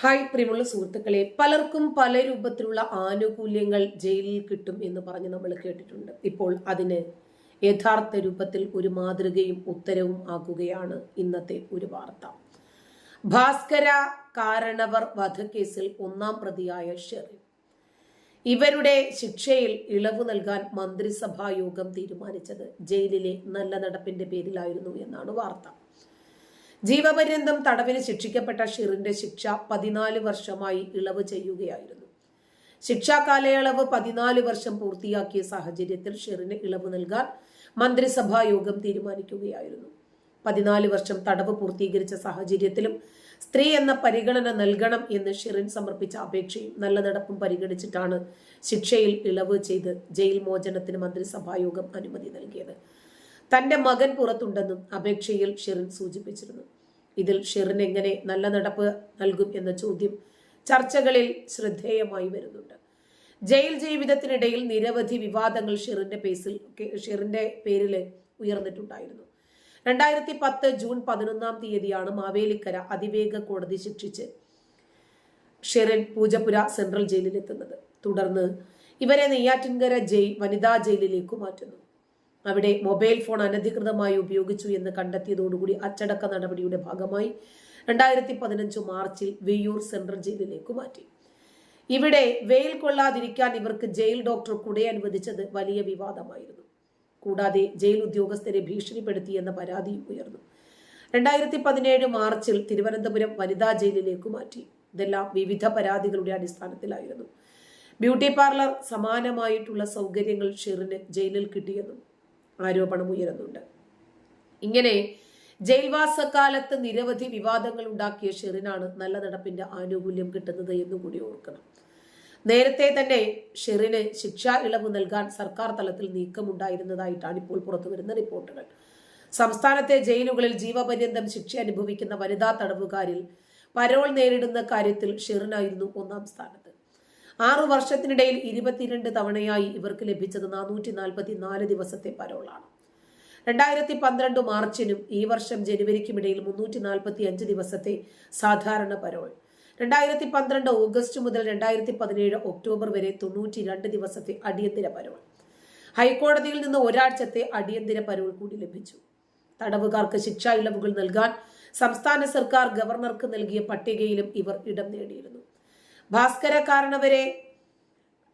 Hi പ്രിയമുള്ള സുഹൃത്തുക്കളെ പലർക്കും പല രൂപത്തിലുള്ള ആനുകൂല്യങ്ങൾ ജയിലിൽ കിട്ടും എന്ന് പറഞ്ഞ് നമ്മൾ കേട്ടിട്ടുണ്ട്. ഇപ്പോൾ അതിന് യഥാർത്ഥ രൂപത്തിൽ ഒരു മാതൃകയും ഉത്തരവും ആക്കുകയാണ് ഇന്നത്തെ ഒരു വാർത്ത. ഭാസ്കര കാരണവർ വധക്കേസിൽ ഒന്നാം പ്രതിയായ ഷെറിൻ. ഇവരുടെ ശിക്ഷയിൽ ഇളവ് നൽകാൻ മന്ത്രിസഭാ യോഗം തീരുമാനിച്ചത് ജയിലിലെ നല്ല നടപ്പിന്റെ പേരിലായിരുന്നു എന്നാണ് വാർത്ത. ജീവപര്യന്തം തടവിന് ശിക്ഷിക്കപ്പെട്ട ഷിറിന്റെ ശിക്ഷ പതിനാല് വർഷമായി ഇളവ് ചെയ്യുകയായിരുന്നു. ശിക്ഷാ കാലയളവ് പതിനാല് വർഷം പൂർത്തിയാക്കിയ സാഹചര്യത്തിൽ ഷിറിന് ഇളവ് നൽകാൻ മന്ത്രിസഭാ യോഗം തീരുമാനിക്കുകയായിരുന്നു. പതിനാല് വർഷം തടവ് പൂർത്തീകരിച്ച സാഹചര്യത്തിലും സ്ത്രീ എന്ന പരിഗണന നൽകണം എന്ന് ഷിറിൻ സമർപ്പിച്ച അപേക്ഷയും നല്ല നടപ്പും പരിഗണിച്ചിട്ടാണ് ശിക്ഷയിൽ ഇളവ് ചെയ്ത് ജയിൽ മോചനത്തിന് മന്ത്രിസഭായോഗം അനുമതി നൽകിയത്. തന്റെ മകൻ പുറത്തുണ്ടെന്നും അപേക്ഷയിൽ ഷെറിൻ സൂചിപ്പിച്ചിരുന്നു. ഇതിൽ ഷെറിൻ എങ്ങനെ നല്ല നടപ്പ് നൽകും എന്ന ചോദ്യം ചർച്ചകളിൽ ശ്രദ്ധേയമായി വരുന്നുണ്ട്. ജയിൽ ജീവിതത്തിനിടയിൽ നിരവധി വിവാദങ്ങൾ ഷെറിന്റെ പേസിൽ ഷെറിന്റെ പേരിൽ ഉയർന്നിട്ടുണ്ടായിരുന്നു. രണ്ടായിരത്തി പത്ത് ജൂൺ പതിനൊന്നാം തീയതിയാണ് മാവേലിക്കര അതിവേഗ കോടതി ശിക്ഷിച്ച് ഷെറിൻ പൂജപ്പുര സെൻട്രൽ ജയിലിലെത്തുന്നത്. തുടർന്ന് ഇവരെ നെയ്യാറ്റിൻകര ജയിൽ വനിതാ ജയിലിലേക്ക് മാറ്റുന്നു. അവിടെ മൊബൈൽ ഫോൺ അനധികൃതമായി ഉപയോഗിച്ചു എന്ന് കണ്ടെത്തിയതോടുകൂടി അച്ചടക്ക നടപടിയുടെ ഭാഗമായി രണ്ടായിരത്തി പതിനഞ്ച് മാർച്ചിൽ വെയ്യൂർ സെൻട്രൽ ജയിലിലേക്ക് മാറ്റി. ഇവിടെ വെയിൽ കൊള്ളാതിരിക്കാൻ ഇവർക്ക് ജയിൽ ഡോക്ടർ കുടയെ അനുവദിച്ചത് വലിയ വിവാദമായിരുന്നു. കൂടാതെ ജയിൽ ഉദ്യോഗസ്ഥരെ ഭീഷണിപ്പെടുത്തിയെന്ന പരാതിയും ഉയർന്നു. രണ്ടായിരത്തി പതിനേഴ് മാർച്ചിൽ തിരുവനന്തപുരം വനിതാ ജയിലിലേക്ക് മാറ്റി. ഇതെല്ലാം വിവിധ പരാതികളുടെ അടിസ്ഥാനത്തിലായിരുന്നു. ബ്യൂട്ടി പാർലർ സമാനമായിട്ടുള്ള സൗകര്യങ്ങൾ ഷെറിന് ജയിലിൽ കിട്ടിയെന്നും ആരോപണം ഉയരുന്നുണ്ട്. ഇങ്ങനെ ജയിൽവാസക്കാലത്ത് നിരവധി വിവാദങ്ങൾ ഉണ്ടാക്കിയ ഷെറിനാണ് നല്ല നടപ്പിന്റെ ആനുകൂല്യം കിട്ടുന്നത് എന്നുകൂടി ഓർക്കണം. നേരത്തെ തന്നെ ഷെറിന് ശിക്ഷാ ഇളവ് നൽകാൻ സർക്കാർ തലത്തിൽ നീക്കമുണ്ടായിരുന്നതായിട്ടാണ് ഇപ്പോൾ പുറത്തുവരുന്ന റിപ്പോർട്ടുകൾ. സംസ്ഥാനത്തെ ജയിലുകളിൽ ജീവപര്യന്തം ശിക്ഷ അനുഭവിക്കുന്ന വനിതാ തടവുകാരിൽ പരോൾ നേരിടുന്ന കാര്യത്തിൽ ഷെറിനായിരുന്നു ഒന്നാം സ്ഥാനത്ത് ആറു വർഷത്തിനിടയിൽ ഇരുപത്തിരണ്ട് തവണയായി ഇവർക്ക് ലഭിച്ചത് നാനൂറ്റി നാൽപ്പത്തി നാല് ദിവസത്തെ പരോളാണ്. രണ്ടായിരത്തി പന്ത്രണ്ട് മാർച്ചിനും ഈ വർഷം ജനുവരിക്കുമിടയിൽ മുന്നൂറ്റി നാൽപ്പത്തി അഞ്ച് ദിവസത്തെ സാധാരണ പരോൾ. രണ്ടായിരത്തി പന്ത്രണ്ട് ഓഗസ്റ്റ് മുതൽ രണ്ടായിരത്തി പതിനേഴ് ഒക്ടോബർ വരെ തൊണ്ണൂറ്റി രണ്ട് ദിവസത്തെ അടിയന്തര പരോൾ. ഹൈക്കോടതിയിൽ നിന്ന് ഒരാഴ്ചത്തെ അടിയന്തര പരോൾ കൂടി ലഭിച്ചു. തടവുകാർക്ക് ശിക്ഷാ ഇളവുകൾ നൽകാൻ സംസ്ഥാന സർക്കാർ ഗവർണർക്ക് നൽകിയ പട്ടികയിലും ഇവർ ഇടം നേടിയിരുന്നു. ഭാസ്കര കാരണവരെ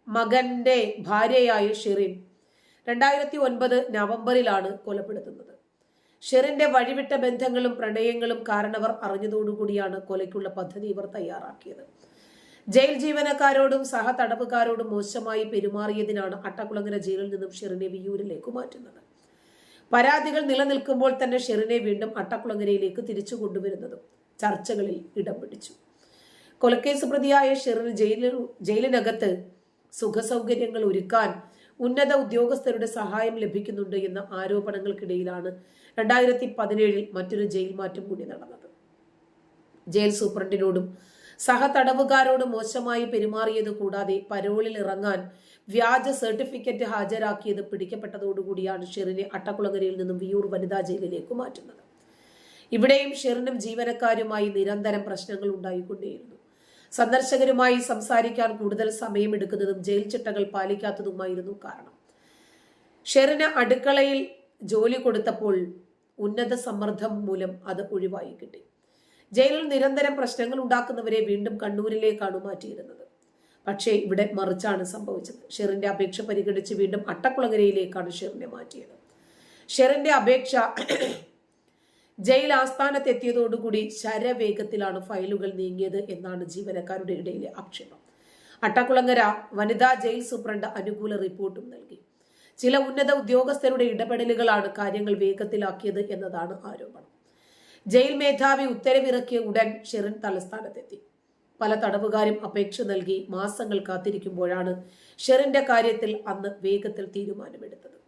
മകന്റെ ഭാര്യയായ ഷിറിൻ രണ്ടായിരത്തി ഒൻപത് നവംബറിലാണ് കൊലപ്പെടുത്തുന്നത്. ഷെറിന്റെ വഴിവിട്ട ബന്ധങ്ങളും പ്രണയങ്ങളും കാരണവർ അറിഞ്ഞതോടുകൂടിയാണ് കൊലയ്ക്കുള്ള പദ്ധതി ഇവർ തയ്യാറാക്കിയത്. ജയിൽ ജീവനക്കാരോടും സഹ തടവുകാരോടും മോശമായി പെരുമാറിയതിനാണ് അട്ടക്കുളങ്ങര ജയിലിൽ നിന്നും ഷെറിനെ വിയൂരിലേക്ക് മാറ്റുന്നത്. പരാതികൾ നിലനിൽക്കുമ്പോൾ തന്നെ ഷെറിനെ വീണ്ടും അട്ടക്കുളങ്ങരയിലേക്ക് തിരിച്ചു കൊണ്ടുവരുന്നതും ചർച്ചകളിൽ ഇടം പിടിച്ചു. കൊലക്കേസ് പ്രതിയായ ഷെറിൽ ജയിലിൽ ജയിലിനകത്ത് സുഖസൗകര്യങ്ങൾ ഒരുക്കാൻ ഉന്നത ഉദ്യോഗസ്ഥരുടെ സഹായം ലഭിക്കുന്നുണ്ട് എന്ന ആരോപണങ്ങൾക്കിടയിലാണ് രണ്ടായിരത്തി പതിനേഴിൽ മറ്റൊരു ജയിൽ മാറ്റം കൂടി നടന്നത്. ജയിൽ സൂപ്രണ്ടിനോടും സഹതടവുകാരോടും മോശമായി പെരുമാറിയത് കൂടാതെ പരോളിൽ ഇറങ്ങാൻ വ്യാജ സർട്ടിഫിക്കറ്റ് ഹാജരാക്കിയത് പിടിക്കപ്പെട്ടതോടുകൂടിയാണ് ഷെറിനെ അട്ടക്കുളങ്ങരയിൽ നിന്നും വിയൂർ വനിതാ ജയിലിലേക്ക് മാറ്റുന്നത്. ഇവിടെയും ഷെറിനും ജീവനക്കാരുമായി നിരന്തരം പ്രശ്നങ്ങൾ ഉണ്ടായിക്കൊണ്ടേയിരുന്നു. സന്ദർശകരുമായി സംസാരിക്കാൻ കൂടുതൽ സമയമെടുക്കുന്നതും ജയിൽ ചിട്ടകൾ പാലിക്കാത്തതുമായിരുന്നു കാരണം. ഷെറിന് അടുക്കളയിൽ ജോലി കൊടുത്തപ്പോൾ ഉന്നത സമ്മർദ്ദം മൂലം അത് ഒഴിവായി കിട്ടി. ജയിലിൽ നിരന്തരം പ്രശ്നങ്ങൾ ഉണ്ടാക്കുന്നവരെ വീണ്ടും കണ്ണൂരിലേക്കാണ് മാറ്റിയിരുന്നത് പക്ഷേ ഇവിടെ മറിച്ചാണ് സംഭവിച്ചത്. ഷെറിന്റെ അപേക്ഷ പരിഗണിച്ച് വീണ്ടും അട്ടക്കുളങ്ങരയിലേക്കാണ് ഷെറിനെ മാറ്റിയത്. ഷെറിന്റെ അപേക്ഷ ജയിൽ ആസ്ഥാനത്തെത്തിയതോടുകൂടി ശരവേഗത്തിലാണ് ഫയലുകൾ നീങ്ങിയത് എന്നാണ് ജീവനക്കാരുടെ ഇടയിലെ ആക്ഷേപം. അട്ടക്കുളങ്ങര വനിതാ ജയിൽ സൂപ്രണ്ട് അനുകൂല റിപ്പോർട്ടും നൽകി. ചില ഉന്നത ഉദ്യോഗസ്ഥരുടെ ഇടപെടലുകളാണ് കാര്യങ്ങൾ വേഗത്തിലാക്കിയത് എന്നതാണ് ആരോപണം. ജയിൽ മേധാവി ഉത്തരവിറക്കിയ ഉടൻ ഷെറിൻ തലസ്ഥാനത്തെത്തി. പല തടവുകാരും അപേക്ഷ നൽകി മാസങ്ങൾ കാത്തിരിക്കുമ്പോഴാണ് ഷെറിന്റെ കാര്യത്തിൽ അന്ന് വേഗത്തിൽ തീരുമാനമെടുത്തത്.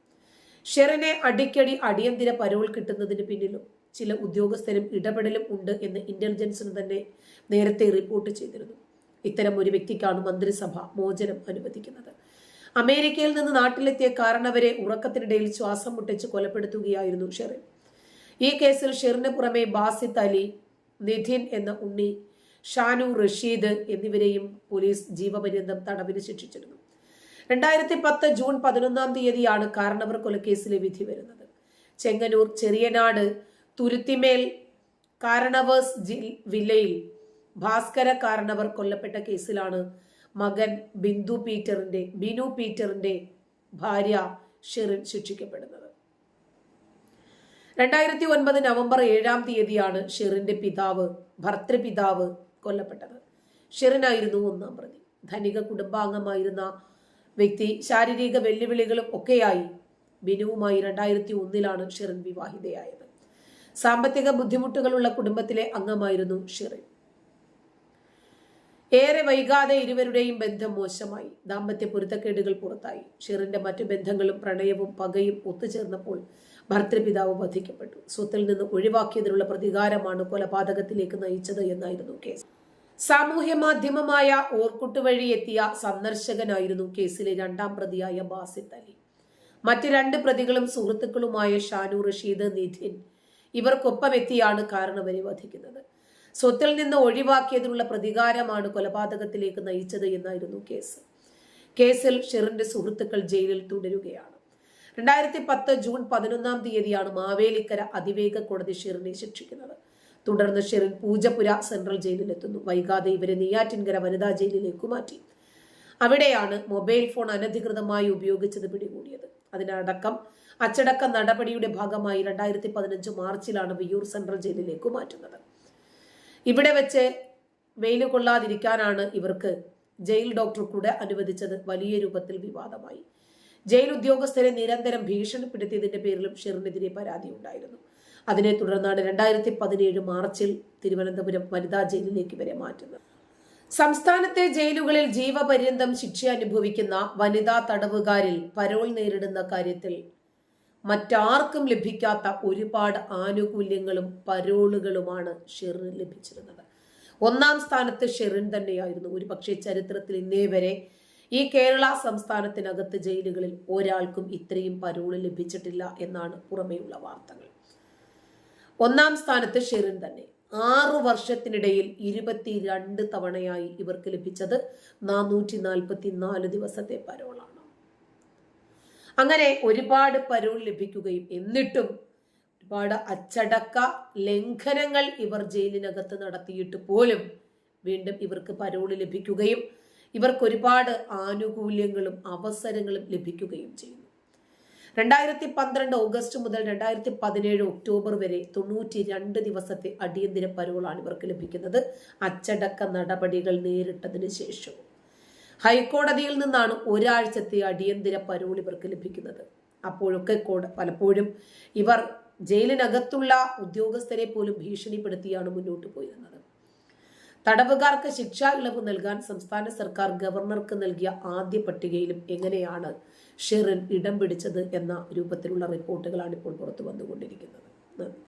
ഷെറിനെ അടിക്കടി അടിയന്തിര പരോൾ കിട്ടുന്നതിന് പിന്നിലും ചില ഉദ്യോഗസ്ഥരും ഇടപെടലും ഉണ്ട് എന്ന് ഇന്റലിജൻസിന് തന്നെ നേരത്തെ റിപ്പോർട്ട് ചെയ്തിരുന്നു. ഇത്തരം ഒരു വ്യക്തിക്കാണ് മന്ത്രിസഭ മോചനം അനുവദിക്കുന്നത്. അമേരിക്കയിൽ നിന്ന് നാട്ടിലെത്തിയ കാരണവരെ ഉറക്കത്തിനിടയിൽ ശ്വാസം മുട്ടിച്ച് കൊലപ്പെടുത്തുകയായിരുന്നു ഷെറിൻ. ഈ കേസിൽ ഷെറിന് പുറമെ ബാസിത്ത് അലി നിധിൻ എന്ന ഉണ്ണി ഷാനു റഷീദ് എന്നിവരെയും പോലീസ് ജീവപര്യന്തം തടവിന് ശിക്ഷിച്ചിരുന്നു. രണ്ടായിരത്തി പത്ത് ജൂൺ പതിനൊന്നാം തീയതിയാണ് കാരണവർ കൊലക്കേസിലെ വിധി വരുന്നത്. ചെങ്ങന്നൂർ ചെറിയനാട് തുരുത്തിമേൽ കാരണവേഴ്സ് വില്ലയിൽ ഭാസ്കര കാരണവർ കൊല്ലപ്പെട്ട കേസിലാണ് മകൻ ബിന്ദു പീറ്ററിന്റെ ബിനു പീറ്ററിന്റെ ഭാര്യ ഷെറിൻ ശിക്ഷിക്കപ്പെടുന്നത്. രണ്ടായിരത്തി ഒൻപത് നവംബർ ഏഴാം തീയതിയാണ് ഷെറിന്റെ പിതാവ് ഭർത്തൃപിതാവ് കൊല്ലപ്പെട്ടത്. ഷെറിനായിരുന്നു ഒന്നാം പ്രതി. ധനിക കുടുംബാംഗമായിരുന്ന വ്യക്തി ശാരീരിക വെല്ലുവിളികളും ഒക്കെയായി ബിനുവുമായി രണ്ടായിരത്തി ഒന്നിലാണ് ഷെറിൻ വിവാഹിതയായത്. സാമ്പത്തിക ബുദ്ധിമുട്ടുകളുള്ള കുടുംബത്തിലെ അംഗമായിരുന്നു ഷിറിൻ. ഏറെ വൈകാതെ ഇരുവരുടെയും ബന്ധം മോശമായി. ദാമ്പത്യ പൊരുത്തക്കേടുകൾ പുറത്തായി. ഷിറിന്റെ മറ്റു ബന്ധങ്ങളും പ്രണയവും പകയും ഒത്തുചേർന്നപ്പോൾ ഭർത്തൃപിതാവ് വധിക്കപ്പെട്ടു. സ്വത്തിൽ നിന്ന് ഒഴിവാക്കിയതിനുള്ള പ്രതികാരമാണ് കൊലപാതകത്തിലേക്ക് നയിച്ചത് എന്നായിരുന്നു കേസ്. സാമൂഹ്യ മാധ്യമമായ ഓർക്കുട്ട് വഴി എത്തിയ സന്ദർശകനായിരുന്നു കേസിലെ രണ്ടാം പ്രതിയായ ബാസിത്തലി അലി. മറ്റ് രണ്ട് പ്രതികളും സുഹൃത്തുക്കളുമായ ഷാനു റഷീദ് നിധിൻ ഇവർക്കൊപ്പം എത്തിയാണ് കാരണം വധിക്കുന്നത്. സ്വത്തിൽ നിന്ന് ഒഴിവാക്കിയതിനുള്ള പ്രതികാരമാണ് കൊലപാതകത്തിലേക്ക് നയിച്ചത് എന്നായിരുന്നു കേസ്. കേസിൽ ഷെറിന്റെ സുഹൃത്തുക്കൾ ജയിലിൽ തുടരുകയാണ്. രണ്ടായിരത്തി പത്ത് ജൂൺ പതിനൊന്നാം തീയതിയാണ് മാവേലിക്കര അതിവേഗ കോടതി ഷെറിനെ ശിക്ഷിക്കുന്നത്. തുടർന്ന് ഷെറിൻ പൂജപുര സെൻട്രൽ ജയിലിലെത്തുന്നു. വൈകാതെ ഇവരെ നെയ്യാറ്റിൻകര വനിതാ ജയിലിലേക്ക് മാറ്റി. അവിടെയാണ് മൊബൈൽ ഫോൺ അനധികൃതമായി ഉപയോഗിച്ചത് പിടികൂടിയത്. അതിനടക്കം അച്ചടക്ക നടപടിയുടെ ഭാഗമായി രണ്ടായിരത്തി പതിനഞ്ച് മാർച്ചിലാണ് വിയൂർ സെൻട്രൽ ജയിലിലേക്ക് മാറ്റുന്നത്. ഇവിടെ വെച്ച് വെയിൽ കൊള്ളാതിരിക്കാനാണ് ഇവർക്ക് ജയിൽ ഡോക്ടർ കൂടെ അനുവദിച്ചത് വലിയ രൂപത്തിൽ വിവാദമായി. ജയിൽ ഉദ്യോഗസ്ഥരെ നിരന്തരം ഭീഷണിപ്പെടുത്തിയതിന്റെ പേരിലും ഷെറിനെതിരെ പരാതി ഉണ്ടായിരുന്നു. അതിനെ തുടർന്നാണ് രണ്ടായിരത്തി പതിനേഴ് മാർച്ചിൽ തിരുവനന്തപുരം വനിതാ ജയിലിലേക്ക് വരെ മാറ്റുന്നത്. സംസ്ഥാനത്തെ ജയിലുകളിൽ ജീവപര്യന്തം ശിക്ഷ അനുഭവിക്കുന്ന വനിതാ തടവുകാരിൽ പരോൾ നേരിടുന്ന കാര്യത്തിൽ മറ്റാർക്കും ലഭിക്കാത്ത ഒരുപാട് ആനുകൂല്യങ്ങളും പരോളുകളുമാണ് ഷെറിന് ലഭിച്ചിരുന്നത്. ഒന്നാം സ്ഥാനത്ത് ഷെറിൻ തന്നെയായിരുന്നു. ഒരു പക്ഷേ ചരിത്രത്തിൽ ഇന്നേ വരെ ഈ കേരള സംസ്ഥാനത്തിനകത്ത് ജയിലുകളിൽ ഒരാൾക്കും ഇത്രയും പരോൾ ലഭിച്ചിട്ടില്ല എന്നാണ് പുറമെയുള്ള വാർത്തകൾ. ഒന്നാം സ്ഥാനത്ത് ഷെറിൻ തന്നെ. ആറു വർഷത്തിനിടയിൽ ഇരുപത്തിരണ്ട് തവണയായി ഇവർക്ക് ലഭിച്ചത് നാനൂറ്റി നാൽപ്പത്തി നാല് ദിവസത്തെ പരോളാണ്. അങ്ങനെ ഒരുപാട് പരോൾ ലഭിക്കുകയും എന്നിട്ടും ഒരുപാട് അച്ചടക്ക ലംഘനങ്ങൾ ഇവർ ജയിലിനകത്ത് നടത്തിയിട്ട് പോലും വീണ്ടും ഇവർക്ക് പരോൾ ലഭിക്കുകയും ഇവർക്ക് ഒരുപാട് ആനുകൂല്യങ്ങളും അവസരങ്ങളും ലഭിക്കുകയും ചെയ്യുന്നു. രണ്ടായിരത്തി പന്ത്രണ്ട് ഓഗസ്റ്റ് മുതൽ രണ്ടായിരത്തി പതിനേഴ് ഒക്ടോബർ വരെ തൊണ്ണൂറ്റി രണ്ട് ദിവസത്തെ അടിയന്തര പരോളാണ് ഇവർക്ക് ലഭിക്കുന്നത്. അച്ചടക്ക നടപടികൾ നേരിട്ടതിന് ശേഷവും ഹൈക്കോടതിയിൽ നിന്നാണ് ഒരാഴ്ചത്തെ അടിയന്തര പരോൾ ഇവർക്ക് ലഭിക്കുന്നത്. അപ്പോഴൊക്കെ പലപ്പോഴും ഇവർ ജയിലിനകത്തുള്ള ഉദ്യോഗസ്ഥരെ പോലും ഭീഷണിപ്പെടുത്തിയാണ് മുന്നോട്ട് പോയിരുന്നത്. തടവുകാർക്ക് ശിക്ഷാ ഇളവ് നൽകാൻ സംസ്ഥാന സർക്കാർ ഗവർണർക്ക് നൽകിയ ആദ്യ പട്ടികയിലും എങ്ങനെയാണ് ഷെറിൻ ഇടം പിടിച്ചത് എന്ന രൂപത്തിലുള്ള റിപ്പോർട്ടുകളാണ് ഇപ്പോൾ പുറത്തു വന്നുകൊണ്ടിരിക്കുന്നത്.